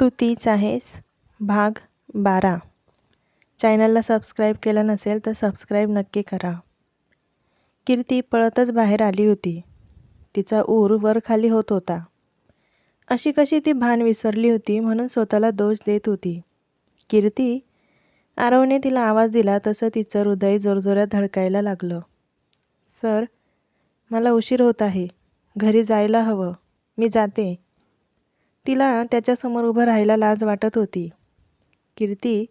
तू तीच आहेस. भाग बारा. चॅनलला सबस्क्राईब केलं नसेल तर सबस्क्राईब नक्की करा. कीर्ती पळतच बाहेर आली होती. तिचा ऊर वर खाली होत होता. अशी कशी ती भान विसरली होती म्हणून स्वतःला दोष देत होती. कीर्ती आरवने तिला आवाज दिला तसं तिचं हृदय जोरजोरात धडकायला लागलं. सर मला उशीर होत आहे. घरी जायला हवं. मी जाते. तिला त्याच्यासमोर उभं राहायला लाज वाटत होती. कीर्ती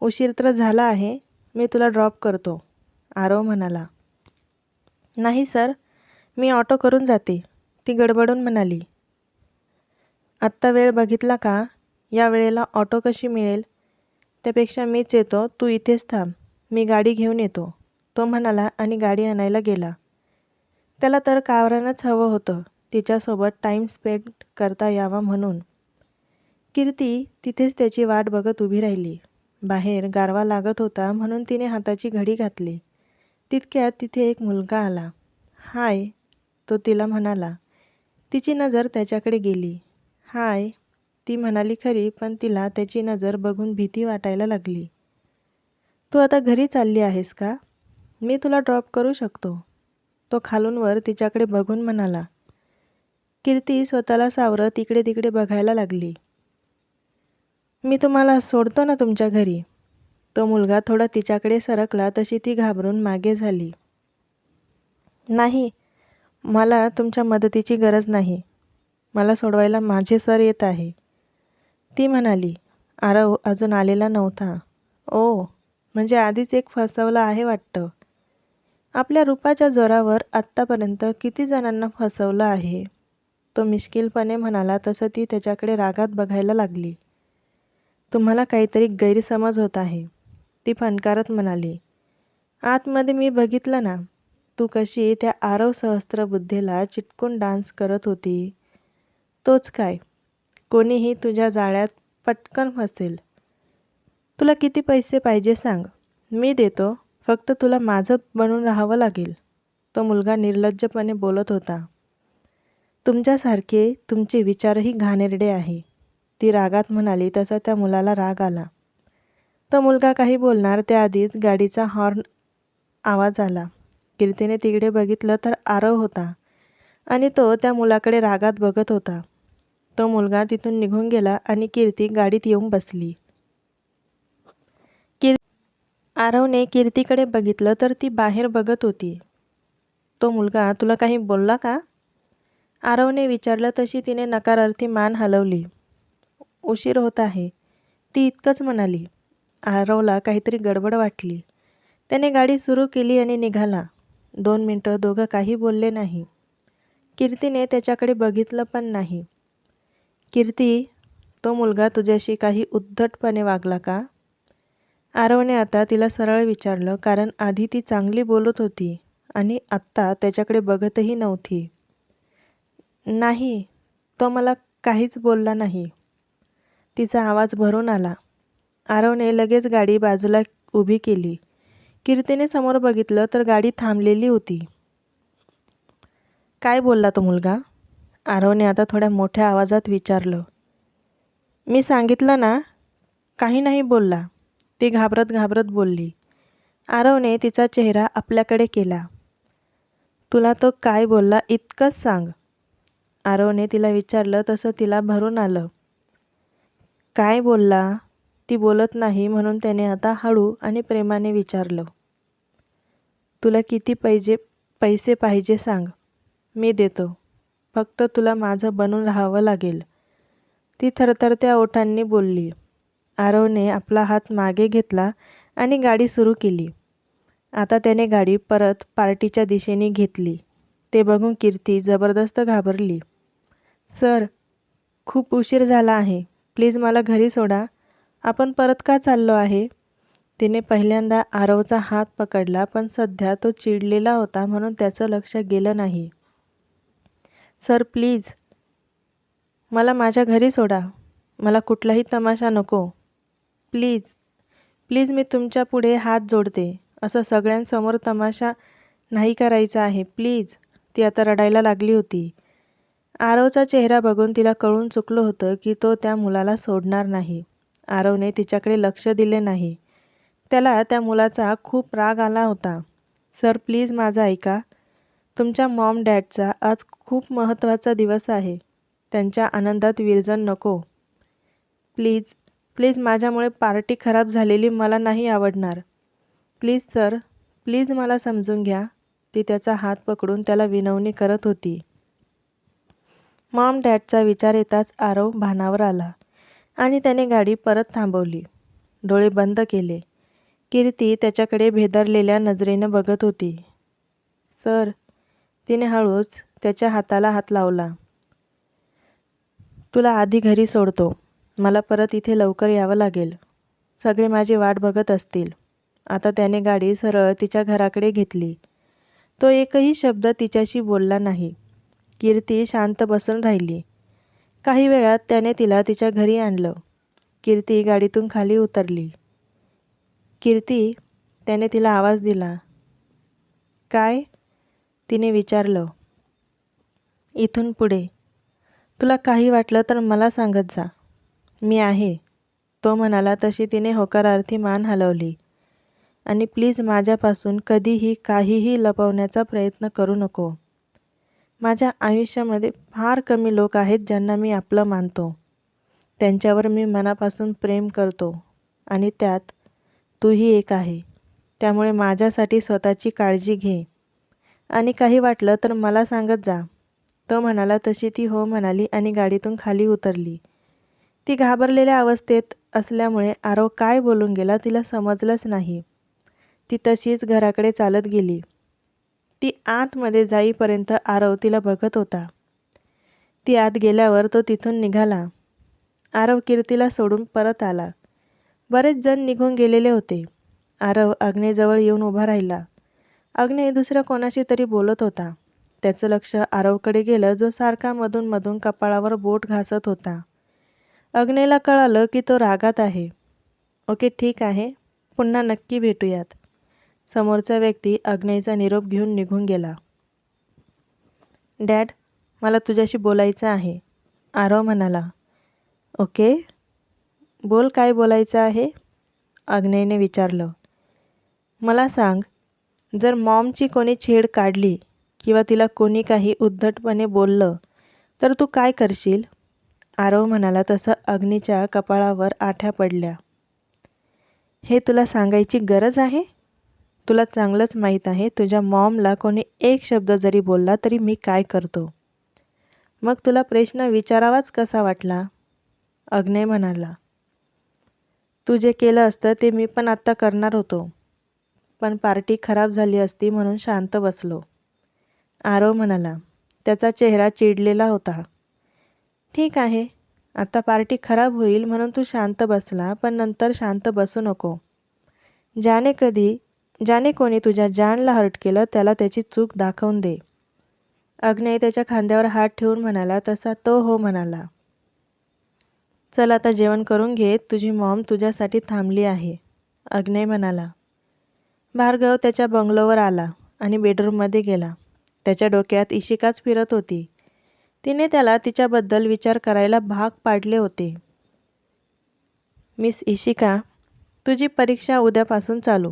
उशीर तर झाला आहे मी तुला ड्रॉप करतो आरव म्हणाला. नाही सर मी ऑटो करून जाते ती गडबडून म्हणाली. आत्ता वेळ बघितला का? या वेळेला ऑटो कशी मिळेल? त्यापेक्षा मीच येतो तू इथेच थांब. मी गाडी घेऊन येतो तो म्हणाला आणि गाडी आणायला गेला. त्याला तर कावरानंच हवं होतं. तिच्यासोबत टाईम स्पेंड करता यावा म्हणून. कीर्ती तिथेच त्याची वाट बघत उभी राहिली. बाहेर गारवा लागत होता म्हणून तिने हाताची घडी घातली. तितक्यात तिथे एक मुलगा आला. हाय तो तिला म्हणाला. तिची नजर त्याच्याकडे गेली. हाय ती म्हणाली खरी पण तिला त्याची नजर बघून भीती वाटायला लागली. तू आता घरी चालली आहेस का? मी तुला ड्रॉप करू शकतो. तो खालून वर तिच्याकडे बघून म्हणाला. कीर्ती स्वतःला सावरत इकडे तिकडे बघायला लागली. मी तुम्हाला सोडतो ना तुमच्या घरी. तो मुलगा थोडा तिच्याकडे सरकला तशी ती घाबरून मागे झाली. नाही मला तुमच्या मदतीची गरज नाही. मला सोडवायला माझे सर येत आहे. ती म्हणाली. आरव अजून आलेला नव्हता. ओ म्हणजे आधीच एक फसवलं आहे वाटतं. आपल्या रूपाच्या जोरावर आत्तापर्यंत किती जणांना फसवलं आहे? तो मिश्किलपणे म्हणाला तसं ती त्याच्याकडे रागात बघायला लागली. तुम्हाला काहीतरी गैरसमज होत आहे. ती फणकारत म्हणाली आतमध्ये मी बघितलं ना तू कशी त्या आरव सहस्त्रबुद्धीला चिटकून डान्स करत होती. तोच काय? कोणीही तुझ्या जाळ्यात पटकन फसेल. तुला किती पैसे पाहिजे सांग. मी देतो फक्त तुला माझं बनून राहावं लागेल. तो मुलगा निर्लज्जपणे बोलत होता. तुमच्यासारखे तुमचे विचारही घाणेरडे आहे. ती रागात म्हणाली तसा त्या मुलाला राग आला. तो मुलगा काही बोलणार त्याआधीच गाडीचा हॉर्न आवाज आला. कीर्तीने तिकडे बघितलं तर आरव होता आणि तो त्या मुलाकडे रागात बघत होता. तो मुलगा तिथून निघून गेला आणि कीर्ती गाडीत येऊन बसली. किर आरवने कीर्तीकडे बघितलं तर ती बाहेर बघत होती. तो मुलगा तुला काही बोलला का? आरवने विचारलं तशी तिने नकारार्थी मान हलवली. उशीर होत आहे. ती इतकंच म्हणाली. आरवला काहीतरी गडबड वाटली. त्याने गाडी सुरू केली आणि निघाला. दोन मिनटं दोघं काही बोलले नाही. कीर्तीने त्याच्याकडे बघितलं पण नाही. कीर्ती तो मुलगा तुझ्याशी काही उद्धटपणे वागला का? आरवने आता तिला सरळ विचारलं कारण आधी ती चांगली बोलत होती आणि आत्ता त्याच्याकडे बघतही नव्हती. नाही तो मला काहीच बोलला नाही. तिचा आवाज भरून आला. आरवने लगेच गाडी बाजूला उभी केली. कीर्तीने समोर बघितलं तर गाडी थांबलेली होती. काय बोलला तो मुलगा? आरवने आता थोड्या मोठ्या आवाजात विचारलं. मी सांगितलं ना काही नाही बोलला. ती घाबरत घाबरत बोलली. आरवने तिचा चेहरा आपल्याकडे केला. तुला तो काय बोलला इतकंच सांग. आरवने तिला विचारलं तसं तिला भरून आलं. काय बोलला? ती बोलत नाही म्हणून त्याने आता हळू आणि प्रेमाने विचारलं. तुला किती पाहिजे पैसे पाहिजे सांग. मी देतो. फक्त तुला माझं बनून राहावं लागेल. ती थरथरत्या ओठांनी बोलली. आरवने आपला हात मागे घेतला आणि गाडी सुरू केली. आता त्याने गाडी परत पार्टीच्या दिशेने घेतली. ते बघून कीर्ती जबरदस्त घाबरली. सर खूप उशीर झाला आहे. प्लीज मला घरी सोडा. आपण परत का चाललो आहे? तिने पहिल्यांदा आरवचा हात पकडला पण सध्या तो चिडलेला होता म्हणून त्याचं लक्ष गेलं नाही. सर प्लीज मला माझ्या घरी सोडा. मला कुठलाही तमाशा नको. प्लीज प्लीज मी तुमच्यापुढे हात जोडते. असं सगळ्यांसमोर तमाशा नाही करायचा आहे. प्लीज ती आता रडायला लागली होती. आरवचा चेहरा बघून तिला कळून चुकलं होतं की तो त्या मुलाला सोडणार नाही. आरवने तिच्याकडे लक्ष दिले नाही. त्याला त्या मुलाचा खूप राग आला होता. सर प्लीज माझं ऐका. तुमच्या मॉम डॅडचा आज खूप महत्त्वाचा दिवस आहे. त्यांच्या आनंदात विरजन नको. प्लीज प्लीज माझ्यामुळे पार्टी खराब झालेली मला नाही आवडणार. प्लीज सर प्लीज मला समजून घ्या. ती त्याचा हात पकडून त्याला विनवणी करत होती. मॉम डॅडचा विचार येताच आरव भानावर आला आणि त्याने गाडी परत थांबवली. डोळे बंद केले. कीर्ती त्याच्याकडे भेदरलेल्या नजरेनं बघत होती. सर तिने हळूच त्याच्या हाताला हात लावला. तुला आधी घरी सोडतो. मला परत इथे लवकर यावं लागेल. सगळे माझी वाट बघत असतील. आता त्याने गाडी सरळ तिच्या घराकडे घेतली. तो एकही शब्द तिच्याशी बोलला नाही. कीर्ती शांत बसून राहिली. काही वेळात त्याने तिला तिच्या घरी आणलं. कीर्ती गाडीतून खाली उतरली. कीर्ती त्याने तिला आवाज दिला. काय? तिने विचारलं. इथून पुढे. तुला काही वाटलं तर मला सांगत जा. मी आहे. तो म्हणाला तशी तिने होकारार्थी मान हलवली. आणि प्लीज माझ्यापासून कधीही काहीही लपवण्याचा प्रयत्न करू नको. माझ्या आयुष्यामध्ये फार कमी लोक आहेत ज्यांना मी आपलं मानतो. त्यांच्यावर मी मनापासून प्रेम करतो आणि त्यात तूही एक आहे. त्यामुळे माझ्यासाठी स्वतःची काळजी घे. आणि काही वाटलं तर मला सांगत जा. तो म्हणाला तशी ती हो म्हणाली आणि गाडीतून खाली उतरली. ती घाबरलेल्या अवस्थेत असल्यामुळे आरव काय बोलून गेला तिला समजलंच नाही. ती तशीच घराकडे चालत गेली. ती आतमध्ये जाईपर्यंत आरव तिला बघत होता. ती आत गेल्यावर तो तिथून निघाला. आरव कीर्तीला सोडून परत आला. बरेच जण निघून गेलेले होते. आरव अग्नेजवळ येऊन उभा राहिला. अग्ने दुसऱ्या कोणाशी तरी बोलत होता. त्याचं लक्ष आरवकडे गेलं जो सारखा मधून मधून कपाळावर बोट घासत होता. अग्नेला कळालं की तो रागात आहे. ओके ठीक आहे. पुन्हा नक्की भेटूयात. समोरचा व्यक्ती अग्नेचा निरोप घेऊन निघून गेला. डॅड मला तुझ्याशी बोलायचं आहे आरव म्हणाला. ओके? बोल काय बोलायचं आहे? अग्नेने विचारलं. मला सांग जर मॉमची कोणी छेड काढली किंवा तिला कोणी काही उद्धटपणे बोललं तर तू काय करशील? आरव म्हणाला तसं अग्नीच्या कपाळावर आठ्या पडल्या. हे तुला सांगायची गरज आहे? तुला चांगलंच माहीत आहे तुझ्या मॉमला कोणी एक शब्द जरी बोलला तरी मी काय करतो? मग तुला प्रश्न विचारावाच कसा वाटला? अग्नय म्हणाला तू जे केलं असतं ते मी पण आत्ता करणार होतो. पण पार्टी खराब झाली असती म्हणून शांत बसलो. आरव म्हणाला त्याचा चेहरा चिडलेला होता. ठीक आहे आता पार्टी खराब होईल म्हणून तू शांत बसला पण नंतर शांत बसू नको. ज्याने कधी ज्याने कोणी तुझ्या जानला हर्ट केलं त्याला त्याची चूक दाखवून दे. अग्नय त्याच्या खांद्यावर हात ठेवून म्हणाला तसा तो हो म्हणाला. चल आता जेवण करून घे तुझी मॉम तुझ्यासाठी थांबली आहे. अग्नय म्हणाला. भार्गव त्याच्या बंगलोवर आला आणि बेडरूममध्ये गेला. त्याच्या डोक्यात इशिकाच फिरत होती. तिने त्याला तिच्याबद्दल विचार करायला भाग पाडले होते. मिस इशिका तुझी परीक्षा उद्यापासून चालू.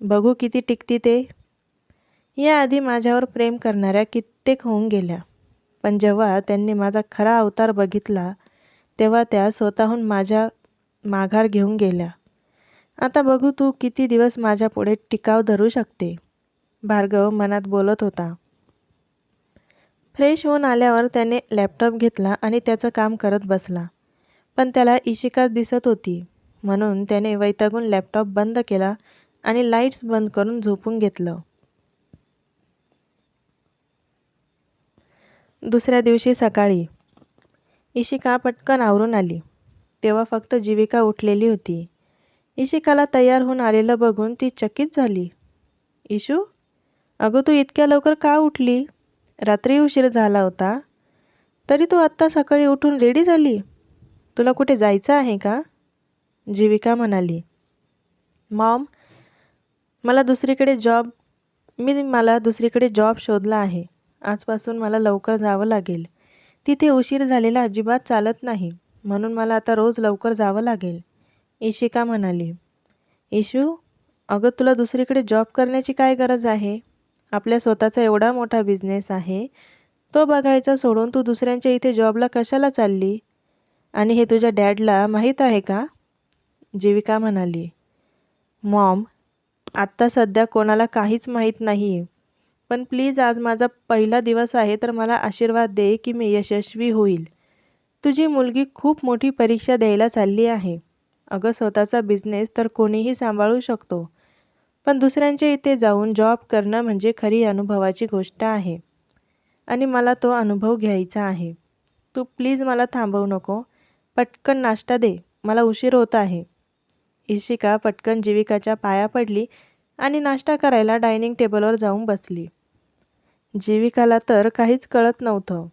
बघू किती टिकती ते. याआधी माझ्यावर प्रेम करणाऱ्या कित्येक होऊन गेल्या. पण जेव्हा त्यांनी माझा खरा अवतार बघितला तेव्हा त्या स्वतःहून माझ्या माघार घेऊन गेल्या. आता बघू तू किती दिवस माझ्या पुढे टिकाव धरू शकते भार्गव मनात बोलत होता. फ्रेश होऊन आल्यावर त्याने लॅपटॉप घेतला आणि त्याचं काम करत बसला. पण त्याला इशिकाच दिसत होती. म्हणून त्याने वैतागून लॅपटॉप बंद केला आणि लाईट्स बंद करून झोपून घेतलं. दुसऱ्या दिवशी सकाळी इशिका पटकन आवरून आली? तेव्हा फक्त जीविका उठलेली होती. इशिकाला तयार होऊन आलेलं बघून ती चकित झाली. इशू अगं तू इतक्या लवकर का उठली? रात्री उशीर झाला होता. तरी तू आत्ता सकाळी उठून रेडी झाली? तुला कुठे जायचं आहे का? जीविका म्हणाली. मॉम मला दुसरीकडे जॉब मी मला दुसरीकडे जॉब शोधला आहे. आजपासून मला लवकर जावं लागेल. तिथे उशीर झालेला अजिबात चालत नाही. म्हणून मला आता रोज लवकर जावं लागेल. इशिका म्हणाली इशू अगं तुला दुसरीकडे जॉब करण्याची काय गरज आहे? आपल्या स्वतःचा एवढा मोठा बिझनेस आहे. तो बघायचा सोडून तू दुसऱ्यांच्या इथे जॉबला कशाला चालली? आणि हे तुझ्या डॅडला माहीत आहे का? जीविका म्हणाली मॉम आत्ता सध्या कोणाला काहीच माहीत नाही. आहे पण प्लीज आज माझा पहिला दिवस आहे तर मला आशीर्वाद दे की मी यशस्वी होईल. तुझी मुलगी खूप मोठी परीक्षा द्यायला चालली आहे. अगं स्वतःचा बिझनेस तर कोणीही सांभाळू शकतो. पण दुसऱ्यांच्या इथे जाऊन जॉब करणं म्हणजे खरी अनुभवाची गोष्ट आहे. आणि मला तो अनुभव घ्यायचा आहे. तू प्लीज मला थांबवू नको. पटकन नाश्ता दे. मला उशीर होत आहे. इशिका पटकन जीविकाच्या पाया पडली आणि नाश्ता करायला डायनिंग टेबलवर जाऊन बसली. जीविकाला तर काहीच कळत नव्हतं.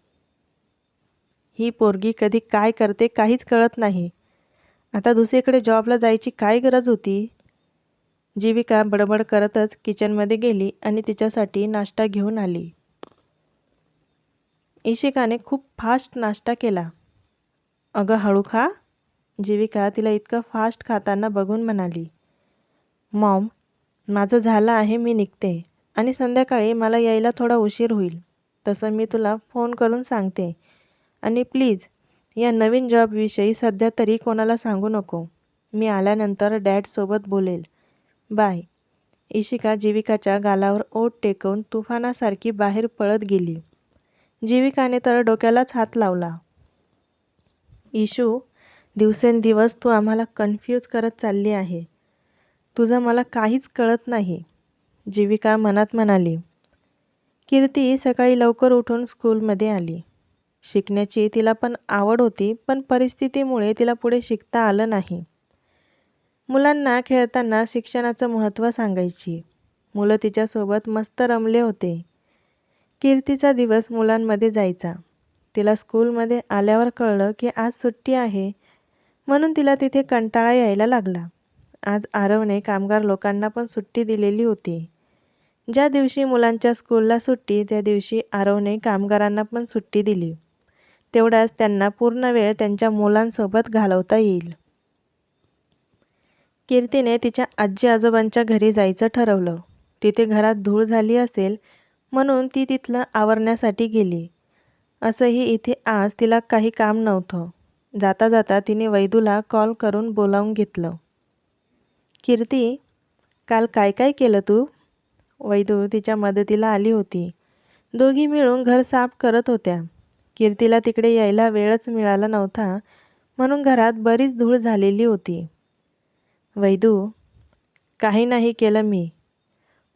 ही पोरगी कधी काय करते काहीच कळत नाही. आता दुसरीकडे जॉबला जायची काय गरज होती? जीविका बडबड करतच किचनमध्ये गेली आणि तिच्यासाठी नाश्ता घेऊन आली. इशिकाने खूप फास्ट नाश्ता केला. अगं हळू खा. जीविका तिला इतकं फास्ट खाताना बघून म्हणाली मॉम माझं झालं आहे मी निघते. आणि संध्याकाळी मला यायला थोडा उशीर होईल. तसं मी तुला फोन करून सांगते. आणि प्लीज या नवीन जॉबविषयी सध्या तरी कोणाला सांगू नको. मी आल्यानंतर डॅडसोबत बोलेल. बाय. इशिका जीविकाच्या गालावर ओट टेकवून तुफानासारखी बाहेर पळत गेली. जीविकाने तर डोक्यालाच हात लावला. इशू दिवसेंदिवस तू आम्हाला कन्फ्यूज करत चालली आहे. तुझं मला काहीच कळत नाही. जीविका मनात म्हणाली. कीर्ती सकाळी लवकर उठून स्कूलमध्ये आली. शिकण्याची तिला पण आवड होती पण परिस्थितीमुळे तिला पुढे शिकता आलं नाही. मुलांना खेळताना शिक्षणाचं महत्त्व सांगायची. मुलं तिच्यासोबत मस्त रमले होते. कीर्तीचा दिवस मुलांमध्ये जायचा. तिला स्कूलमध्ये आल्यावर कळलं की आज सुट्टी आहे. म्हणून तिला तिथे कंटाळा यायला लागला. आज आरवने कामगार लोकांना पण सुट्टी दिलेली होती. ज्या दिवशी मुलांच्या स्कूलला सुट्टी त्या दिवशी आरवने कामगारांना पण सुट्टी दिली. तेवढ्याच त्यांना पूर्ण वेळ त्यांच्या मुलांसोबत घालवता येईल. कीर्तीने तिच्या आजी आजोबांच्या घरी जायचं ठरवलं. तिथे घरात धूळ झाली असेल म्हणून ती तिथलं आवरण्यासाठी गेली. असंही इथे आज तिला काही काम नव्हतं. जाता जाता तिने वैदूला कॉल करून बोलावून घेतलं. कीर्ती काल काय काय केलं तू? वैदू तिच्या मदतीला आली होती. दोघी मिळून घर साफ करत होत्या. कीर्तीला तिकडे यायला वेळच मिळाला नव्हता म्हणून घरात बरीच धूळ झालेली होती. वैदू काही नाही केलं मी.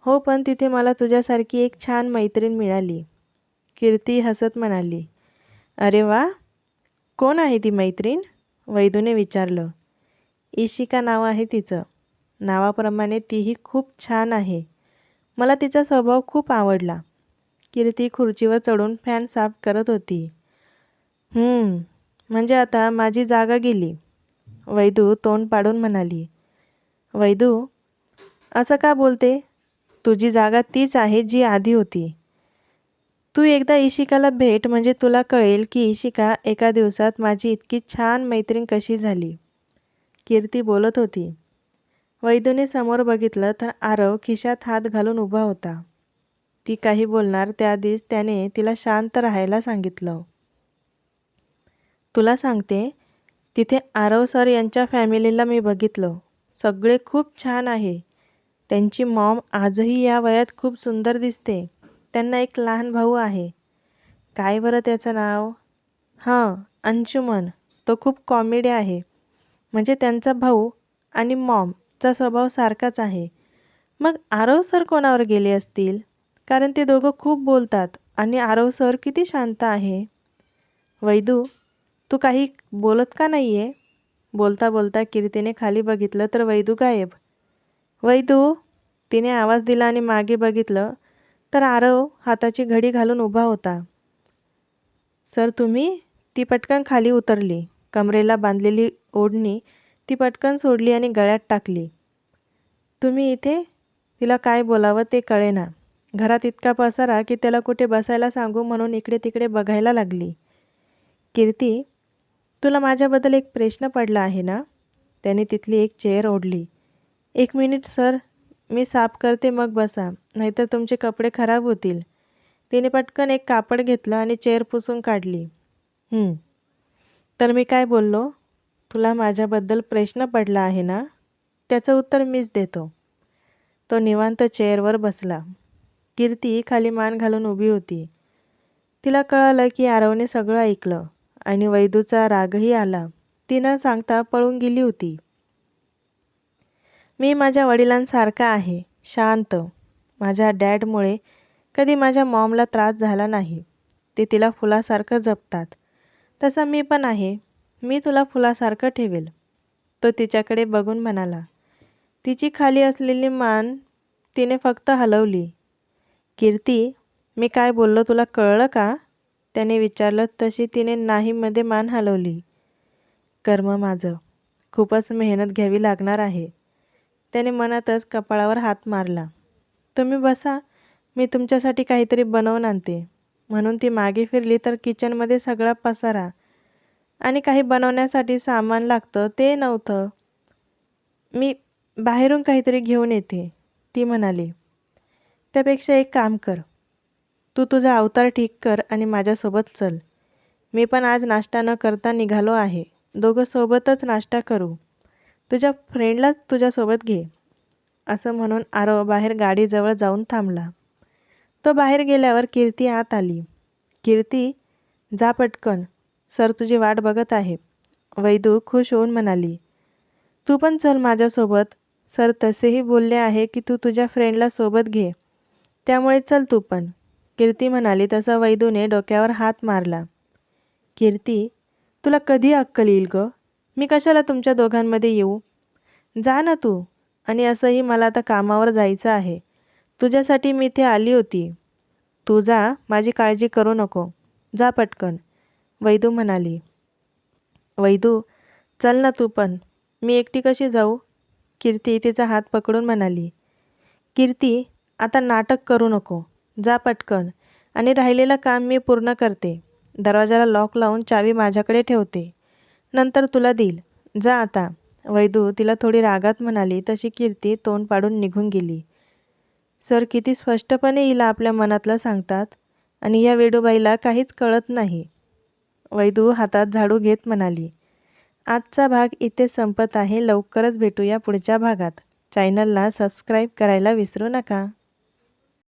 हो पण तिथे मला तुझ्यासारखी एक छान मैत्रीण मिळाली. कीर्ती हसत म्हणाली. अरे वा! कोण आहे ती मैत्रीण? वैदूने विचारलं. इशिका नाव आहे तिचं. नावाप्रमाणे तीही खूप छान आहे. मला तिचा स्वभाव खूप आवडला. कीर्ती खुर्चीवर चढून फॅन साफ करत होती. म्हणजे आता माझी जागा गेली. वैदू तोंड पाडून म्हणाली. वैदू असं का बोलते? तुझी जागा तीच आहे जी आधी होती. तू एकदा इशिकाला भेट म्हणजे तुला कळेल की इशिका एका दिवसात माझी इतकी छान मैत्रीण कशी झाली. कीर्ती बोलत होती. वैदूने समोर बघितलं तर आरव खिशात हात घालून उभा होता. ती काही बोलणार त्याआधीच त्याने तिला शांत राहायला सांगितलं. तुला सांगते तिथे आरव सर यांच्या फॅमिलीला मी बघितलं. सगळे खूप छान आहे. त्यांची मॉम आजही या वयात खूप सुंदर दिसते. त्यांना एक लहान भाऊ आहे. काय बरं त्याचं नाव? हां अंशुमन. तो खूप कॉमेडी आहे. म्हणजे त्यांचा भाऊ आणि मॉमचा स्वभाव सारखाच आहे. मग आरव सर कोणावर गेले असतील? कारण ते दोघं खूप बोलतात आणि आरव सर किती शांत आहे. वैदू तू काही बोलत का नाही आहे बोलता बोलता कीर्तीने खाली बघितलं तर वैदू गायब. वैदू तिने आवाज दिला आणि मागे बघितलं तर आरव हाताची घडी घालून उभा होता. सर तुम्ही? ती पटकन खाली उतरली. कमरेला बांधलेली ओढणी ती पटकन सोडली आणि गळ्यात टाकली. तुम्ही इथे? तिला काय बोलावं ते कळेना. घरात इतका पसारा की त्याला कुठे बसायला सांगू म्हणून इकडे तिकडे बघायला लागली. कीर्ती तुला माझ्याबद्दल एक प्रश्न पडला आहे ना? त्याने तिथली एक चेअर ओढली. एक मिनिट सर. मी साफ करते मग बसा. नाहीतर तुमचे कपडे खराब होतील. तिने पटकन एक कापड घेतलं आणि चेअर पुसून काढली. तर मी काय बोललो? तुला माझ्याबद्दल प्रश्न पडला आहे ना? त्याचं उत्तर मीच देतो. तो निवांत चेअरवर बसला. कीर्ती खाली मान घालून उभी होती. तिला कळालं की आरवने सगळं ऐकलं आणि वैदूचा रागही आला. ती न सांगता पळून गेली होती. मी माझ्या वडिलांसारखा आहे शांत. माझ्या डॅडमुळे कधी माझ्या मॉमला त्रास झाला नाही. ते तिला फुलासारखं जपतात. तसं मी पण आहे. मी तुला फुलासारखं ठेवेल. तो तिच्याकडे बघून म्हणाला तिची खाली असलेली मान तिने फक्त हलवली. कीर्ती मी काय बोललो तुला कळलं का? त्याने विचारलं तशी तिने नाहीमध्ये मान हलवली. कर्म माझं. खूपच मेहनत घ्यावी लागणार आहे. त्याने मनातच कपाळावर हात मारला. तुम्ही बसा मी तुमच्यासाठी काहीतरी बनवून आणते. म्हणून ती मागे फिरली तर किचनमध्ये सगळा पसारा आणि काही बनवण्यासाठी सामान लागतं ते नव्हतं. मी बाहेरून काहीतरी घेऊन येते ती म्हणाली. त्यापेक्षा एक काम कर. तू तुझा अवतार ठीक कर आणि माझ्यासोबत चल. मी पण आज नाश्ता न करता निघालो आहे. दोघं सोबतच नाश्ता करू. तुझ्या फ्रेंडलाच तुझ्यासोबत घे. असं म्हणून आरव बाहेर गाडीजवळ जाऊन थांबला. तो बाहेर गेल्यावर कीर्ती आत आली. कीर्ती जा पटकन. सर तुझी वाट बघत आहे. वैदू खुश होऊन म्हणाली. तू पण चल माझ्यासोबत. सर तसेही बोलले आहे की तू तुझ्या फ्रेंडला सोबत घे. त्यामुळे चल तू पण. कीर्ती म्हणाली तसा वैदूने डोक्यावर हात मारला. कीर्ती तुला कधी अक्कल येईल ग? मी कशाला तुमच्या दोघांमध्ये येऊ? जा ना तू. आणि असंही मला आता कामावर जायचं आहे. तुझ्यासाठी मी इथे आली होती. तू जा माझी काळजी करू नको. जा पटकन. वैदू म्हणाली. वैदू चल ना तू पण. मी एकटी कशी जाऊ? कीर्ती तिचा हात पकडून म्हणाली. कीर्ती आता नाटक करू नको. जा पटकन. आणि राहिलेलं काम मी पूर्ण करते. दरवाजाला लॉक लावून चावी माझ्याकडे ठेवते. नंतर तुला देईल. जा आता. वैदू तिला थोडी रागात म्हणाली तशी कीर्ती तोंड पाडून निघून गेली. सर किती स्पष्टपणे हिला आपल्या मनातलं सांगतात आणि या वेडूबाईला काहीच कळत नाही. वैदू हातात झाडू घेत म्हणाली आजचा भाग इथे संपत आहे. लवकरच भेटूया पुढच्या भागात. चॅनलला सबस्क्राईब करायला विसरू नका.